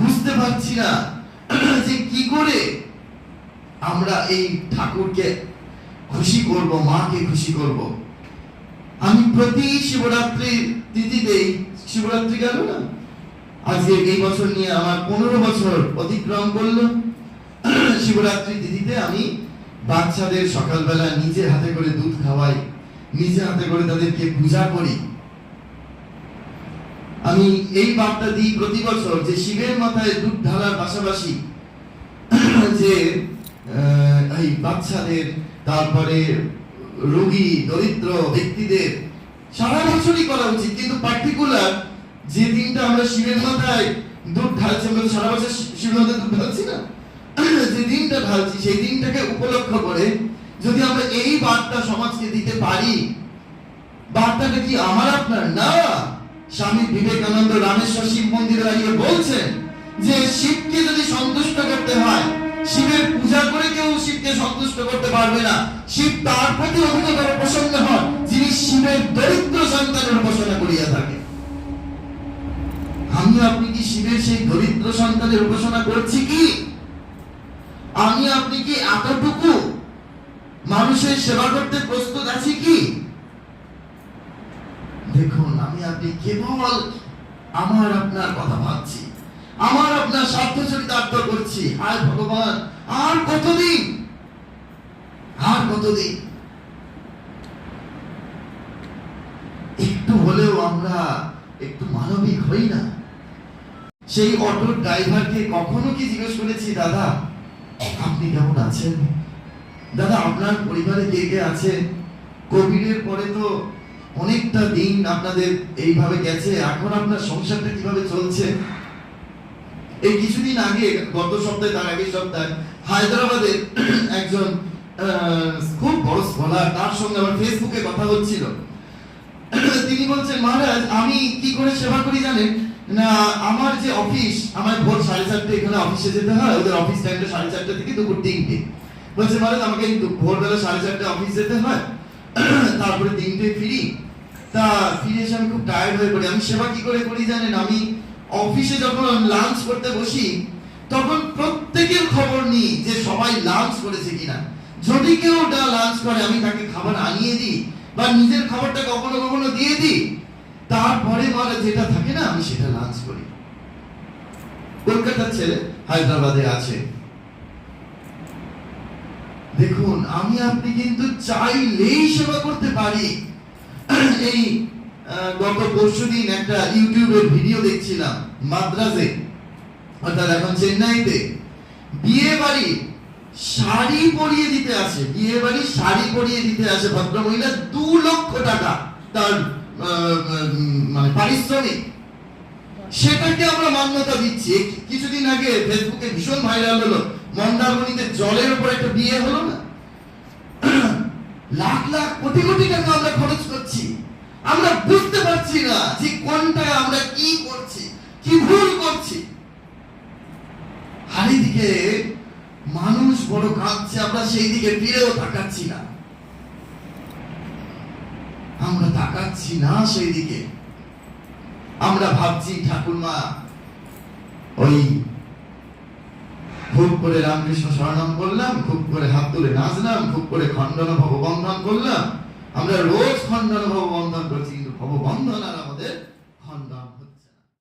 বুঝতে পারছি না। যে কি করে আমরা এই ঠাকুরকে খুশি করব, মাকে খুশি করব। আমি প্রতি শিবরাত্রির তিথিতেই শিবরাত্রি গেল না? আজকে এই বছর নিয়ে আমার পনেরো বছর অতিক্রম করল। শিবরাত্রি তিথিতে আমি বাচ্চাদের সকালবেলা নিজে হাতে করে দুধ খাওয়াই নিজে হাতে করে তাদেরকে পূজা করি। আমি এই বার্তা দিই প্রতি বছর যে শিবের মাথায় দুধ ঢালার পাশাপাশি যে এই বাচ্চাদের, তারপরে রোগী, দরিদ্র ব্যক্তিদের সারা বছরই করা উচিত। কিন্তু পার্টিকুলার যে দিনটা আমরা শিবের মাথায় দুধ ঢালছি, আমরা সারা বছর শিবের মাথায় দুধ ঢালছি না। যে দিনটা ঢালছি, সেই দিনটাকে উপলক্ষ করে যদি আমরা এই বার্তা সমাজকে দিতে পারি, বার্তাটা কি আমার আপনার? না। স্বামী বিবেকানন্দ রামেশ্বর শিব মন্দিরে দাঁড়িয়ে বলছেন যে শিবকে যদি সন্তুষ্ট করতে হয়, শিবের পূজা করে কেউ শিবকে সন্তুষ্ট করতে পারবে না। শিব তার প্রতি অধিকতর প্রসন্ন হন, যিনি শিবের দরিদ্র সন্তানের উপাসনা করিয়া থাকে আমি আপনি কি শিবের সেই দরিদ্র সন্তানের উপাসনা করছি কি? আমি আপনি কি এতটুকু মানুষের সেবা করতে প্রস্তুত আছি কি? আমি আপনি কেবল আমার আপনার কথা ভাবছি, আমার আপনার স্বার্থ চরিতার্থ করছি। আর ভগবান, আর কতদিন? আর কতদিন? একটু হলেও আমরা একটু মানবিক হই না। সেই অটোর ড্রাইভারকে কখনো কি জিজ্ঞেস করেছি, দাদা, আপনি কেমন আছেন? দাদা, আপনার পরিবারে কে কে আছে? কোভিডের পরে তো অনেকটা দিন আপনাদের এইভাবে গেছে, এখন আপনার সংসারটা কীভাবে চলছে? এই কিছুদিন আগে, গত সপ্তাহে, তার আগের সপ্তাহে হায়দ্রাবাদে একজন খুব বড় স্কলার তার সঙ্গে আমার ফেসবুকে কথা হচ্ছিল। তিনি বলছেন, মহারাজ, আমি কি করে সেবা করি জানেন? না, আমার যে অফিস আমার ভোর সাড়ে চারটে এখানে অফিসে যেতে হয়, ওদের অফিস টাইমটা সাড়ে চারটে থেকে দুপুর তিনটে। বলছে, মহারাজ, আমাকে ভোরবেলা সাড়ে চারটে অফিস যেতে হয়, তারপরে তিনটে ফিরি। তা ফিরে এসে আমি খুব টায়ার্ড হয়ে পড়ি। আমি সেবা কি করে করি জানেন? আমি অফিসে যখন লাঞ্চ করতে বসি, তখন প্রত্যেকের খবর নিই যে সবাই লাঞ্চ করেছে কিনা। যদি কেউ লাঞ্চ করে, আমি তাকে খাবার আনিয়ে দিই বা নিজের খাবারটা কখনো কখনো দিয়ে দিই। তারপরে বলে, যেটা থাকে না, আমি সেটা লাঞ্চ করি। কলকাতার ছেলে হায়দ্রাবাদে আছে। দেখুন, আমি আপনি কিন্তু চাইলেই সেবা করতে পারি। এই গত পরশু দিন একটা ইউটিউবের ভিডিও দেখছিলাম, মাদ্রাজে, অর্থাৎ এখন চেন্নাইতে। বিয়ে বাড়ি শাড়ি পরিয়ে দিতে আসে, বিয়ে বাড়ি শাড়ি পরিয়ে দিতে আসে ভদ্রমহিলা দু লক্ষ টাকা তার মানে পারিশ্রমিক। সেটাকে আমরা মান্যতা দিচ্ছি। কিছুদিন আগে ফেসবুকে ভীষণ ভাইরাল হলো। মন্দারমণিতে জলের উপর একটা বিয়ে হলো না? লাখ লাখ, কোটি কোটি টাকা আমরা খরচ করছি। আমরা বুঝতে পারছি না যে কোনটা আমরা কি করছি, কি ভুল করছি। আর দিকে মানুষ বড় কাঁদছে, আমরা সেই দিকে ফিরেও তাকাচ্ছি না। আমরা তাকাচ্ছি না সেই দিকে। আমরা ভাবছি, ঠাকুরমা, ওই খুব করে রামকৃষ্ণ স্মরণম করলাম, খুব করে হাত তুলে নাচলাম, খুব করে খণ্ডন ভববন্ধন করলাম। আমরা রোজ খণ্ডন ভববন্ধন করছি, কিন্তু ভববন্ধন আর আমাদের খণ্ডন